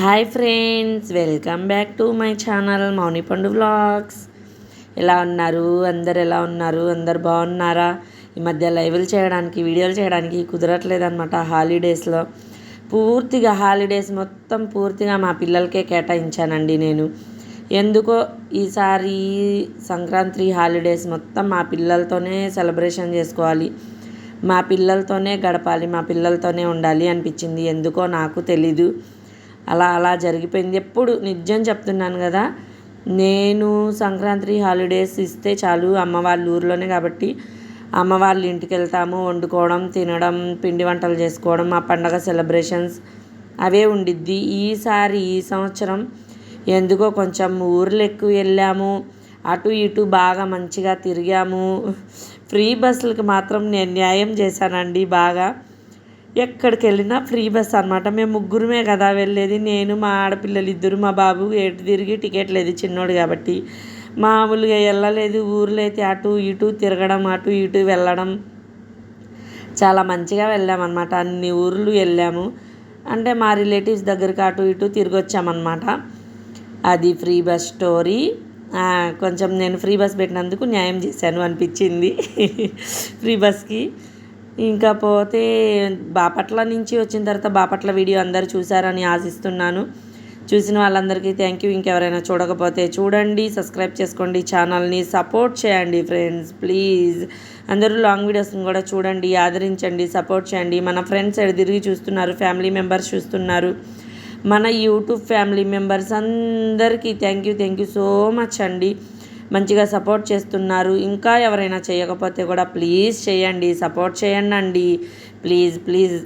Hi friends welcome back to my channel Mounipandu vlogs. ఎలా ఉన్నారు? అందరు ఎలా ఉన్నారు? అందరు బాగున్నారా? ఈ మధ్య లైవ్లు చేయడానికి వీడియోలు చేయడానికి కుదరట్లేదు అనమాట హాలిడేస్లో. పూర్తిగా హాలిడేస్ మొత్తం పూర్తిగా మా పిల్లలకే కేటాయించానండి నేను. ఎందుకో ఈసారి సంక్రాంతి హాలిడేస్ మొత్తం మా పిల్లలతోనే సెలబ్రేషన్ చేసుకోవాలి. మా పిల్లలతోనే గడపాలి మా పిల్లలతోనే ఉండాలి అనిపించింది. ఎందుకో నాకు తెలీదు. అలా అలా జరిగిపోయింది. ఎప్పుడు? నిజం చెప్తున్నాను కదా. నేను సంక్రాంతి హాలిడేస్ ఇస్తే చాలు. అమ్మ వాళ్ళ ఊర్లోనే కాబట్టి అమ్మ వాళ్ళ ఇంటికి వెళ్తాము. వండుకోవడం తినడం పిండి వంటలు చేసుకోవడం ఆ పండగ సెలబ్రేషన్స్ అవే ఉండిద్ది. ఈసారి ఈ సంవత్సరం ఎందుకో కొంచెం ఊర్లు ఎక్కువ వెళ్ళాము. అటు ఇటు బాగా మంచిగా తిరిగాము. ఫ్రీ బస్సులకు మాత్రం నేను న్యాయం చేశానండి బాగా. ఎక్కడికి వెళ్ళినా ఫ్రీ బస్ అనమాట మేము ముగ్గురమే కదా వెళ్ళేది. నేను మా ఆడపిల్లలు ఇద్దరు మా బాబు ఎటు తిరిగి టికెట్ లేదు చిన్నోడు కాబట్టి. మామూలుగా వెళ్ళలేదు. ఊర్లో అయితే అటు ఇటు తిరగడం అటు ఇటు వెళ్ళడం. చాలా మంచిగా వెళ్ళామన్నమాట. అన్ని ఊర్లు వెళ్ళాము. అంటే మా రిలేటివ్స్ దగ్గరికి అటు ఇటు తిరిగి వచ్చామన్నమాట. అది ఫ్రీ బస్ స్టోరీ. కొంచెం నేను ఫ్రీ బస్ పెట్టినందుకు న్యాయం చేశాను అనిపించింది. ఫ్రీ బస్కి. ఇంకా పోతే బాపట్ల నుంచి వచ్చిన తర్వాత బాపట్ల వీడియో అందరు చూసారని ఆశిస్తున్నాను. చూసిన వాళ్ళందరికీ థ్యాంక్ యూ ఇంకెవరైనా చూడకపోతే చూడండి సబ్స్క్రైబ్ చేసుకోండి ఛానల్ని సపోర్ట్ చేయండి ఫ్రెండ్స్ ప్లీజ్ అందరూ లాంగ్ వీడియోస్ని కూడా చూడండి ఆదరించండి సపోర్ట్ చేయండి. మన ఫ్రెండ్స్ తిరిగి చూస్తున్నారు ఫ్యామిలీ మెంబర్స్ చూస్తున్నారు. మన యూట్యూబ్ ఫ్యామిలీ మెంబర్స్ అందరికీ thank you thank you so much అండి. మంచిగా సపోర్ట్ చేస్తున్నారు. ఇంకా ఎవరైనా చేయకపోతే కూడా ప్లీజ్ చేయండి సపోర్ట్ చేయండి అండి ప్లీజ్ ప్లీజ్.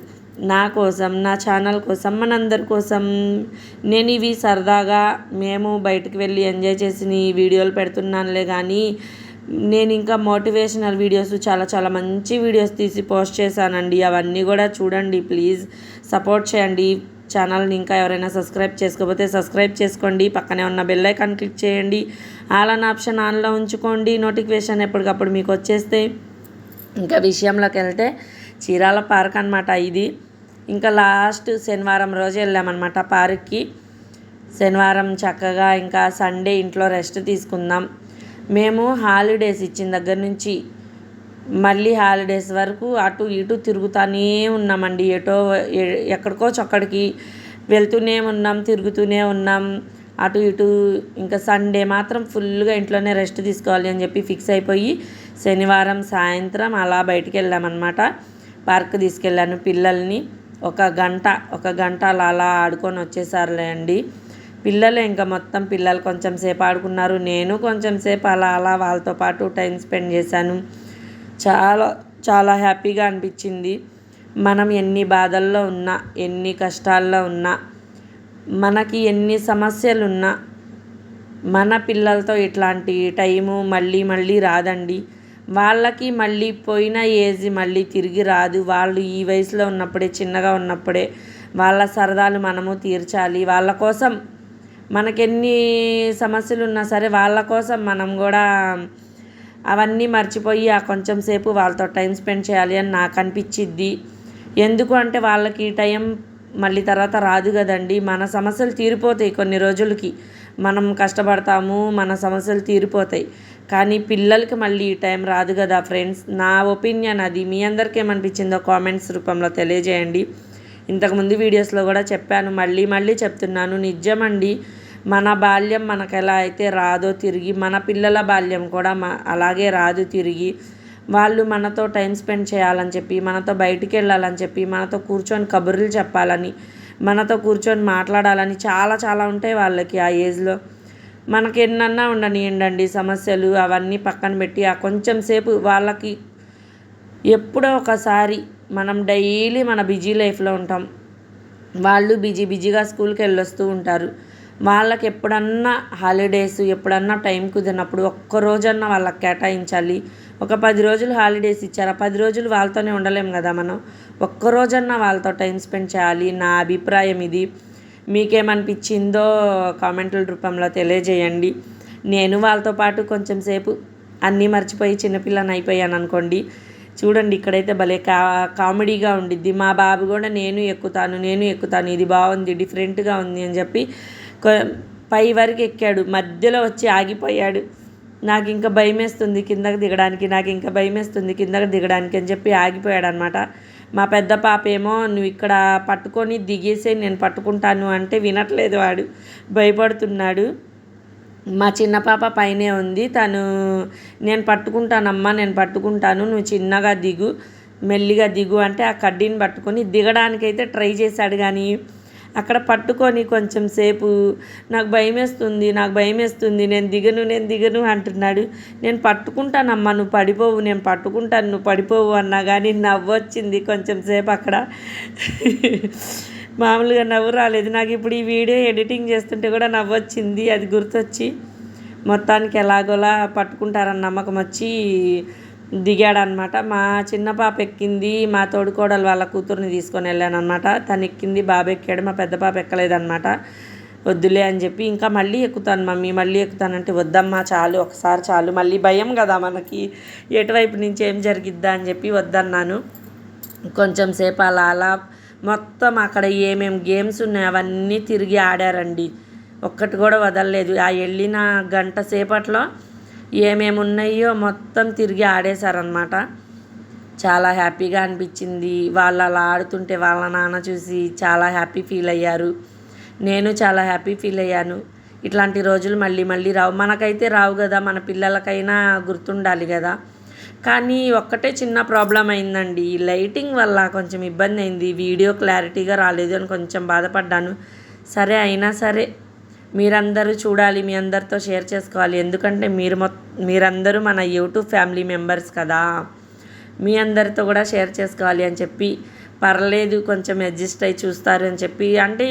నా కోసం నా ఛానల్ కోసం మనందరి కోసం నేను ఇవి సరదాగా మేము బయటకు వెళ్ళి ఎంజాయ్ చేసి వీడియోలు పెడుతున్నానులే కానీ నేను ఇంకా మోటివేషనల్ వీడియోస్ చాలా చాలా మంచి వీడియోస్ తీసి పోస్ట్ చేశానండి. అవన్నీ కూడా చూడండి ప్లీజ్. సపోర్ట్ చేయండి. ఛానల్ని ఇంకా ఎవరైనా సబ్స్క్రైబ్ చేసుకోకపోతే సబ్స్క్రైబ్ చేసుకోండి. పక్కనే ఉన్న బెల్ ఐకాన్ క్లిక్ చేయండి. ఆల్ అన్ ఆప్షన్ ఆన్లో ఉంచుకోండి. నోటిఫికేషన్ ఎప్పటికప్పుడు మీకు వచ్చేస్తే ఇంకా విషయంలోకి వెళ్తే చీరాల పార్క్ అనమాట ఇది. ఇంకా లాస్ట్ శనివారం రోజు వెళ్ళామన్నమాట పార్క్కి. శనివారం చక్కగా ఇంకా సండే ఇంట్లో రెస్ట్ తీసుకుందాం. మేము హాలిడేస్ ఇచ్చిన దగ్గర నుంచి మళ్ళీ హాలిడేస్ వరకు అటు ఇటు తిరుగుతూనే ఉన్నామండి. ఎటో ఎక్కడికో చక్కడికి వెళ్తూనే ఉన్నాం తిరుగుతూనే ఉన్నాం. అటు ఇటు ఇంకా సండే మాత్రం ఫుల్గా ఇంట్లోనే రెస్ట్ తీసుకోవాలి అని చెప్పి ఫిక్స్ అయిపోయి శనివారం సాయంత్రం అలా బయటికి వెళ్ళామన్నమాట. పార్క్ తీసుకెళ్ళాను పిల్లల్ని. ఒక గంట ఒక గంట అలా అలా ఆడుకొని వచ్చేసారులే అండి. పిల్లలు ఇంకా మొత్తం పిల్లలు కొంచెం సేపు ఆడుకున్నారు. నేను కొంచెం సేపు అలా అలా వాళ్ళతో పాటు టైం స్పెండ్ చేశాను. చాలా చాలా హ్యాపీగా అనిపించింది. మనం ఎన్ని బాధల్లో ఉన్నా ఎన్ని కష్టాల్లో ఉన్నా మనకి ఎన్ని సమస్యలు ఉన్నా మన పిల్లలతో ఇట్లాంటి టైము మళ్ళీ మళ్ళీ రాదండి. వాళ్ళకి మళ్ళీ పోయిన ఏజ్ మళ్ళీ తిరిగి రాదు. వాళ్ళు ఈ వయసులో ఉన్నప్పుడే చిన్నగా ఉన్నప్పుడే వాళ్ళ సరదాలు మనము తీర్చాలి. వాళ్ళ కోసం మనకెన్ని సమస్యలు ఉన్నా సరే వాళ్ళ కోసం మనం కూడా అవన్నీ మర్చిపోయి ఆ కొంచెం సేపు వాళ్ళతో టైం స్పెండ్ చేయాలి అని నాకు అనిపించిద్ది. ఎందుకు అంటే వాళ్ళకి టైం మళ్ళీ తర్వాత రాదు కదండి. మన సమస్యలు తీరిపోతాయి కొన్ని రోజులకి. మనం కష్టపడతాము మన సమస్యలు తీరిపోతాయి. కానీ పిల్లలకి మళ్ళీ ఈ టైం రాదు కదా ఫ్రెండ్స్. నా ఒపీనియన్ అది. మీ అందరికీ ఏమనిపించిందో కామెంట్స్ రూపంలో తెలియజేయండి. ఇంతకుముందు వీడియోస్లో కూడా చెప్పాను. మళ్ళీ మళ్ళీ చెప్తున్నాను. నిజమండి. మన బాల్యం మనకు ఎలా అయితే రాదో తిరిగి మన పిల్లల బాల్యం కూడా అలాగే రాదు తిరిగి. వాళ్ళు మనతో టైం స్పెండ్ చేయాలని చెప్పి మనతో బయటికి వెళ్ళాలని చెప్పి మనతో కూర్చొని కబుర్లు చెప్పాలని మనతో కూర్చొని మాట్లాడాలని చాలా చాలా ఉంటాయి వాళ్ళకి ఆ ఏజ్లో. మనకి ఎన్నన్నా ఉండనియండి సమస్యలు అవన్నీ పక్కన పెట్టి ఆ కొంచెం సేపు వాళ్ళకి ఎప్పుడో ఒకసారి మనం డైలీ మన బిజీ లైఫ్లో ఉంటాం. వాళ్ళు బిజీ బిజీగా స్కూల్కి వెళ్ళొస్తూ ఉంటారు. వాళ్ళకి ఎప్పుడన్నా హాలిడేస్ ఎప్పుడన్నా టైం కుదిరినప్పుడు ఒక్క రోజన్నా వాళ్ళకి కేటాయించాలి. ఒక పది రోజులు హాలిడేస్ ఇచ్చారు. పది రోజులు వాళ్ళతోనే ఉండలేం కదా మనం. ఒక్క రోజన్నా వాళ్ళతో టైం స్పెండ్ చేయాలి. నా అభిప్రాయం ఇది. మీకేమనిపించిందో కామెంట్ల రూపంలో తెలియజేయండి. నేను వాళ్ళతో పాటు కొంచెం సేపు అన్నీ మర్చిపోయి చిన్నపిల్లని అయిపోయాను అనుకోండి. చూడండి ఇక్కడైతే భలే కా కామెడీగా ఉండిద్ది. మా బాబు కూడా నేను ఎక్కుతాను నేను ఎక్కుతాను ఇది బాగుంది డిఫరెంట్గా ఉంది అని చెప్పి పై వరకు ఎక్కాడు. మధ్యలో వచ్చి ఆగిపోయాడు. నాకు ఇంకా భయం వేస్తుంది కిందకి దిగడానికి నాకు ఇంకా భయం వేస్తుంది కిందకి దిగడానికి అని చెప్పి ఆగిపోయాడు అనమాట మా పెద్ద పాప ఏమో నువ్వు ఇక్కడ పట్టుకొని దిగేసే నేను పట్టుకుంటాను అంటే వినట్లేదు వాడు. భయపడుతున్నాడు. మా చిన్న పాప పైనే ఉంది. తను నేను పట్టుకుంటానమ్మా నేను పట్టుకుంటాను నువ్వు చిన్నగా దిగు మెల్లిగా దిగు అంటే ఆ కడ్డీని పట్టుకొని దిగడానికైతే ట్రై చేశాడు కానీ అక్కడ పట్టుకొని కొంచెం సేపు నాకు భయం వేస్తుంది నాకు భయం వేస్తుంది నేను దిగను నేను దిగను అంటున్నాడు. నేను పట్టుకుంటానమ్మా నువ్వు పడిపోవు నేను పట్టుకుంటాను నువ్వు పడిపోవు అన్నా కానీ నవ్వొచ్చింది కొంచెం సేపు అక్కడ. మామూలుగా నవ్వు రాలేదు. నాకు ఇప్పుడు ఈ వీడియో ఎడిటింగ్ చేస్తుంటే కూడా నవ్వొచ్చింది అది గుర్తొచ్చి. మొత్తానికి ఎలాగోలా పట్టుకుంటారన్న నమ్మకం వచ్చి దిగాడనమాట. మా చిన్న పాప ఎక్కింది మా తోడుకోడలు వాళ్ళ కూతుర్ని తీసుకొని వెళ్ళాను తను ఎక్కింది బాబు ఎక్కాడు మా పెద్ద పాప ఎక్కలేదనమాట. వద్దులే అని చెప్పి ఇంకా మళ్ళీ ఎక్కుతాను మమ్మీ మళ్ళీ ఎక్కుతానంటే వద్దమ్మా చాలు ఒకసారి చాలు. మళ్ళీ భయం కదా మనకి ఎటువైపు నుంచి ఏం జరిగిద్దా అని చెప్పి వద్దన్నాను. కొంచెం సేపు అలా అలా మొత్తం అక్కడ ఏమేమి గేమ్స్ ఉన్నాయి అవన్నీ తిరిగి ఆడారండి. ఒక్కటి కూడా వదలలేదు. ఆ వెళ్ళిన గంట సేపట్లో ఏమేమి ఉన్నాయో మొత్తం తిరిగి ఆడేశారనమాట చాలా హ్యాపీగా అనిపించింది. వాళ్ళు అలా ఆడుతుంటే వాళ్ళ నాన్న చూసి చాలా హ్యాపీ ఫీల్ అయ్యారు. నేను చాలా హ్యాపీ ఫీల్ అయ్యాను. ఇట్లాంటి రోజులు మళ్ళీ మళ్ళీ రావు. మనకైతే రావు కదా మన పిల్లలకైనా గుర్తుండాలి కదా. కానీ ఒక్కటే చిన్న ప్రాబ్లం అయిందండి. లైటింగ్ వల్ల కొంచెం ఇబ్బంది అయింది. వీడియో క్లారిటీగా రాలేదు అని కొంచెం బాధపడ్డాను. సరే అయినా సరే. మీరందరూ చూడాలి మీ అందరితో షేర్ చేసుకోవాలి. ఎందుకంటే మీరు మొ మీరందరూ మన యూట్యూబ్ ఫ్యామిలీ మెంబర్స్ కదా. మీ అందరితో కూడా షేర్ చేసుకోవాలి అని చెప్పి పర్లేదు కొంచెం అడ్జస్ట్ అయ్యి చూస్తారు అని చెప్పి అంటే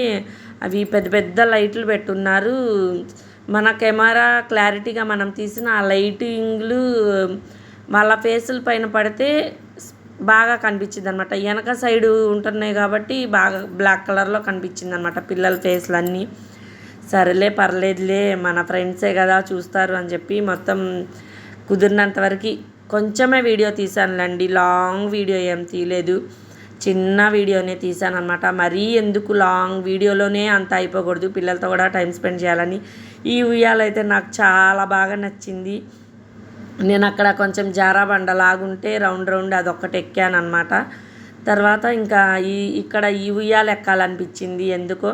అవి పెద్ద పెద్ద లైట్లు పెట్టున్నారు. మన కెమెరా క్లారిటీగా మనం తీసిన ఆ లైటింగ్లు వాళ్ళ ఫేసుల పైన పడితే బాగా కనిపించింది అనమాట వెనక సైడు ఉంటున్నాయి కాబట్టి బాగా బ్లాక్ కలర్లో కనిపించింది అనమాట పిల్లల ఫేస్లు అన్నీ సరేలే పర్లేదులే మన ఫ్రెండ్సే కదా చూస్తారు అని చెప్పి మొత్తం కుదిరినంత వరకు కొంచెమే వీడియో తీసానులేండి. లాంగ్ వీడియో ఏం తీయలేదు. చిన్న వీడియోనే తీసాను అనమాట మరీ ఎందుకు లాంగ్ వీడియోలోనే అంత అయిపోకూడదు. పిల్లలతో కూడా టైం స్పెండ్ చేయాలని ఈ ఉయ్యాలైతే నాకు చాలా బాగా నచ్చింది. నేను అక్కడ కొంచెం జారా లాగుంటే రౌండ్ రౌండ్ అదొక్కటి ఎక్కాను అనమాట తర్వాత ఇంకా ఈ ఇక్కడ ఈ ఉయ్యాలు ఎక్కాలనిపించింది ఎందుకో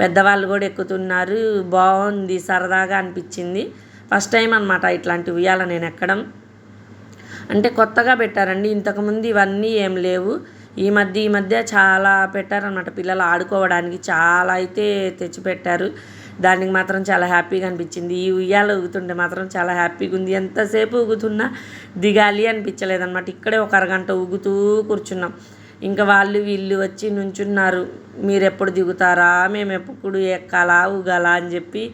పెద్దవాళ్ళు కూడా ఎక్కుతున్నారు. బాగుంది సరదాగా అనిపించింది. ఫస్ట్ టైం అనమాట ఇట్లాంటి ఉయ్యాల నేను ఎక్కడం. అంటే కొత్తగా పెట్టారండి. ఇంతకుముందు ఇవన్నీ ఏం లేవు. ఈ మధ్య ఈ మధ్య చాలా పెట్టారనమాట పిల్లలు ఆడుకోవడానికి. చాలా అయితే తెచ్చిపెట్టారు. దానికి మాత్రం చాలా హ్యాపీగా అనిపించింది. ఈ ఉయ్యాలు ఊగుతుంటే మాత్రం చాలా హ్యాపీగా ఉంది. ఎంతసేపు ఊగుతున్నా దిగాలి అనిపించలేదన్నమాట. ఇక్కడే ఒక అరగంట ఊగుతూ కూర్చున్నాం. ఇంకా వాళ్ళు వీళ్ళు వచ్చి నుంచున్నారు. మీరు ఎప్పుడు దిగుతారా? మేము ఎప్పుడు ఎక్కాలా? ఊగాలా? అని చెప్పి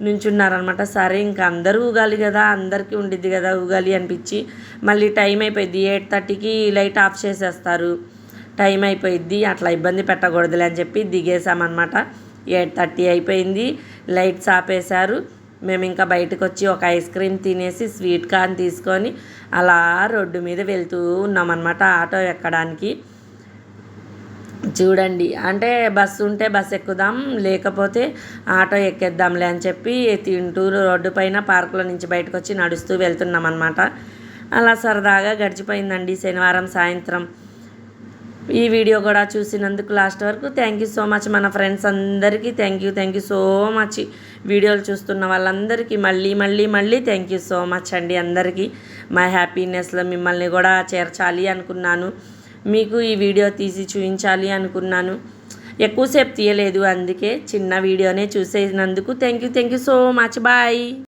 నుంచున్నారనమాట. సరే ఇంకా అందరూ ఊగాలి కదా. అందరికీ ఉండిద్ది కదా ఊగాలి అనిపించి మళ్ళీ టైం అయిపోయింది ఎయిట్ థర్టీకి లైట్ ఆఫ్ చేసేస్తారు. టైం అయిపోయింది అట్లా ఇబ్బంది పెట్టకూడదులే అని చెప్పి దిగేసామన్నమాట ఎయిట్ థర్టీ అయిపోయింది. లైట్స్ ఆపేశారు. మేము ఇంకా బయటకు వచ్చి ఒక ఐస్ క్రీమ్ తినేసి స్వీట్ కార్న్ తీసుకొని అలా రోడ్డు మీద వెళ్తూ ఉన్నామన్నమాట ఆటో ఎక్కడానికి. చూడండి. అంటే బస్సు ఉంటే బస్సు ఎక్కుదాం లేకపోతే ఆటో ఎక్కేద్దాంలే అని చెప్పి తింటూ రోడ్డు పైన పార్కులో నుంచి బయటకు వచ్చి నడుస్తూ వెళ్తున్నాం అనమాట అలా సరదాగా గడిచిపోయిందండి శనివారం సాయంత్రం. ఈ వీడియో కూడా చూసినందుకు లాస్ట్ వరకు థ్యాంక్ యూ సో మచ్ మన ఫ్రెండ్స్ అందరికీ thank you thank you so much వీడియోలు చూస్తున్న వాళ్ళందరికీ మళ్ళీ మళ్ళీ మళ్ళీ థ్యాంక్ యూ సో మచ్ అండి అందరికీ. మా హ్యాపీనెస్లో మిమ్మల్ని కూడా చేర్చాలి అనుకున్నాను. మీకు ఈ వీడియో తీసి చూపించాలి అనుకున్నాను. ఎక్కువసేపు తీయలేదు అందుకే చిన్న వీడియోనే చూసేసినందుకు thank you thank you so much bye